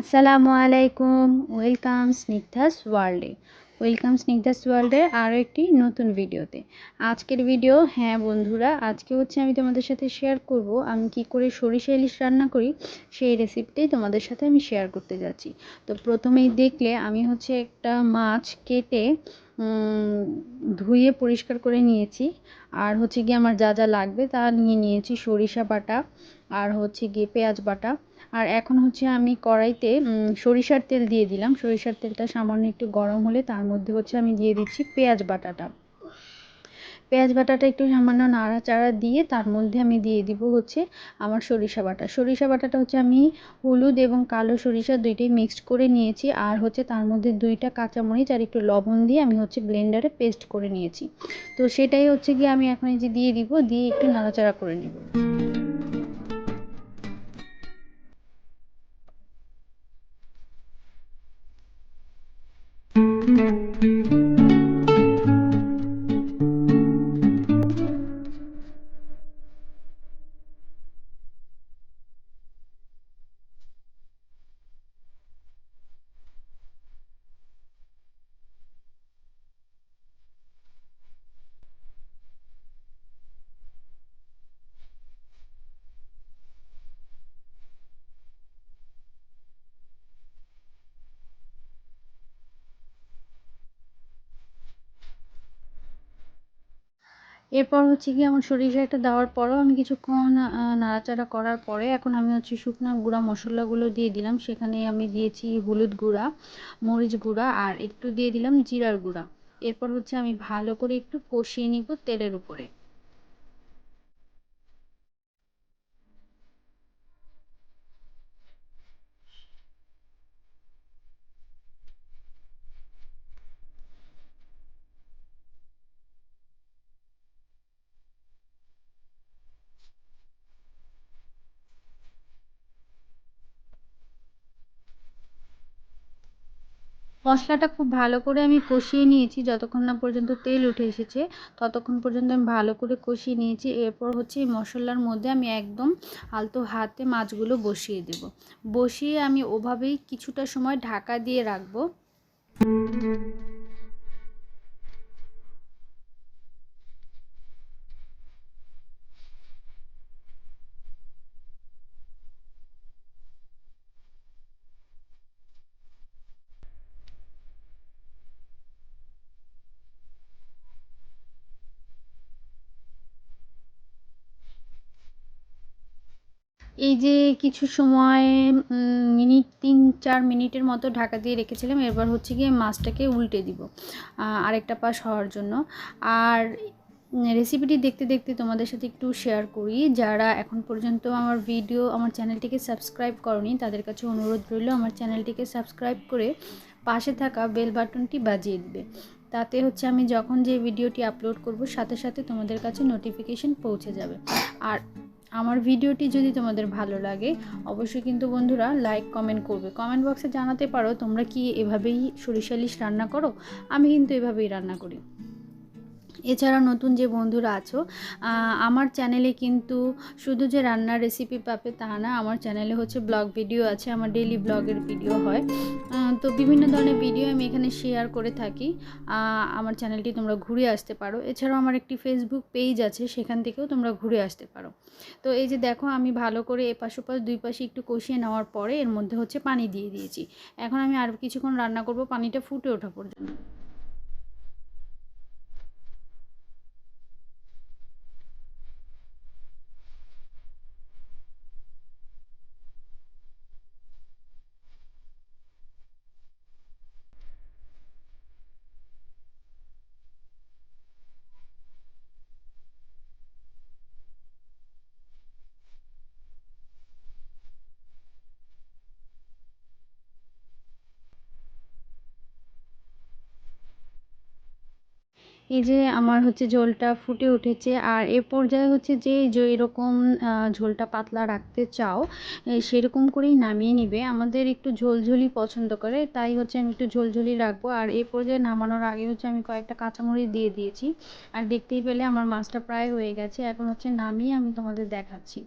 আসসালামু আলাইকুম। ওয়েলকাম স্নিগ্ধাস ওয়ার্ল্ডে। ওয়েলকাম স্নিগ্ধাস ওয়ার্ল্ডের আরও একটি নতুন ভিডিওতে। আজকের ভিডিও হ্যাঁ বন্ধুরা, আজকে হচ্ছে আমি তোমাদের সাথে শেয়ার করব। আমি কি করে সরিষা ইলিশ রান্না করি, সেই রেসিপিটাই তোমাদের সাথে আমি শেয়ার করতে যাচ্ছি। তো প্রথমেই দেখলে আমি হচ্ছে একটা মাছ কেটে ধুয়ে পরিষ্কার করে নিয়েছি। আর হচ্ছে গিয়ে আমার যা যা লাগবে তা নিয়ে নিয়েছি, সরিষা বাটা, আর হচ্ছে গিয়ে পেঁয়াজ বাটা। আর এখন হচ্ছে আমি কড়াইতে সরিষার তেল দিয়ে দিলাম। সরিষার তেলটা সামান্য একটু গরম হলে তার মধ্যে হচ্ছে আমি দিয়ে দিচ্ছি পেঁয়াজ বাটাটা। পেঁয়াজ বাটাটা একটু সামান্য নাড়াচাড়া দিয়ে তার মধ্যে আমি দিয়ে দিব হচ্ছে আমার সরিষা বাটা। সরিষা বাটাটা হচ্ছে আমি হলুদ এবং কালো সরিষা দুইটাই মিক্সড করে নিয়েছি আর হচ্ছে তার মধ্যে দুইটা কাঁচামরিচ আর একটু লবণ দিয়ে আমি হচ্ছে ব্লেন্ডারে পেস্ট করে নিয়েছি। তো সেটাই হচ্ছে গিয়ে আমি এখন এই যে দিয়ে দিব, দিয়ে একটু নাড়াচাড়া করে নিব। এরপর হচ্ছে কি আমার সরিষাটা দেওয়ার পরেও আমি কিছুক্ষণ নাড়াচাড়া করার পরে এখন আমি হচ্ছে শুকনো গুঁড়া মশলাগুলো দিয়ে দিলাম। সেখানে আমি দিয়েছি হলুদ গুঁড়া, মরিচ গুঁড়া আর একটু দিয়ে দিলাম জিরার গুঁড়া। এরপর হচ্ছে আমি ভালো করে একটু কষিয়ে নিব তেলের উপরে। মশলাটা খুব ভালো করে আমি কষিয়ে নিয়েছি। যতক্ষণ না পর্যন্ত তেল উঠে এসেছে, ততক্ষণ পর্যন্ত আমি ভালো করে কষিয়ে নিয়েছি। এরপর হচ্ছে এই মশলার মধ্যে আমি একদম আলতো হাতে মাছগুলো বসিয়ে দেব। বসিয়ে আমি ওভাবেই কিছুটা সময় ঢাকা দিয়ে রাখব। এই যে কিছু সময় মিনিট, তিন, চার মিনিটের মতো ঢাকা দিয়ে রেখেছিলাম এবার হচ্ছে গিয়ে মাছটাকে উল্টে দিব আরেকটা পাশ হওয়ার জন্য। আর রেসিপিটি দেখতে দেখতে তোমাদের সাথে একটু শেয়ার করি, যারা এখন পর্যন্ত আমার ভিডিও আমার চ্যানেলটিকে সাবস্ক্রাইব করনি, তাদের কাছে অনুরোধ রইল, আমার চ্যানেলটিকে সাবস্ক্রাইব করে পাশে থাকা বেল বাটনটি বাজিয়ে দিবে। তাতে হচ্ছে আমি যখন যে ভিডিওটি আপলোড করব, সাথে সাথে তোমাদের কাছে নোটিফিকেশন পৌঁছে যাবে। আর আমার ভিডিওটি যদি তোমাদের ভালো লাগে, অবশ্যই কিন্তু বন্ধুরা লাইক কমেন্ট করবে। কমেন্ট বক্সে জানাতে পারো তোমরা কি এভাবেই সরিষা ইলিশ রান্না করো? আমি কিন্তু এভাবেই রান্না করি। এছাড়া নতুন যে বন্ধুরা আছো আমার চ্যানেলে কিন্তু শুধু যে রান্নার রেসিপি পাবে তা না, আমার চ্যানেলে হচ্ছে ব্লগ ভিডিও আছে, আমার ডেলি ব্লগের ভিডিও হয়। তো বিভিন্ন ধরনের ভিডিও আমি এখানে শেয়ার করে থাকি। আমার চ্যানেলটি তোমরা ঘুরে আসতে পারো। এছাড়াও আমার একটি ফেসবুক পেজ আছে, সেখান থেকেও তোমরা ঘুরে আসতে পারো। তো এই যে দেখো, আমি ভালো করে এপাশ ওপাশ, দুই পাশে একটু কষিয়ে নেওয়ার পরে এর মধ্যে হচ্ছে পানি দিয়ে দিয়েছি। এখন আমি আর কিছুক্ষণ রান্না করব, পানিটা ফুটে ওঠা পর্যন্ত। এই যে আমার হচ্ছে ঝোলটা ফুটে উঠেছে, আর এ পর্যায়ে হচ্ছে যে যে এরকম ঝোলটা পাতলা রাখতে চাও সেরকম করেই নামিয়ে নিবে। আমাদের একটু ঝোলঝোলি পছন্দ করে, তাই হচ্ছে আমি একটু ঝোলঝোলি রাখব। আর এ পর্যায়ে নামানোর আগে হচ্ছে আমি কয়েকটা কাঁচামরিচ দিয়ে দিয়েছি। আর দেখতেই পেলে আমার মাছটা প্রায় হয়ে গেছে। এখন হচ্ছে নামিয়ে আমি তোমাদের দেখাচ্ছি।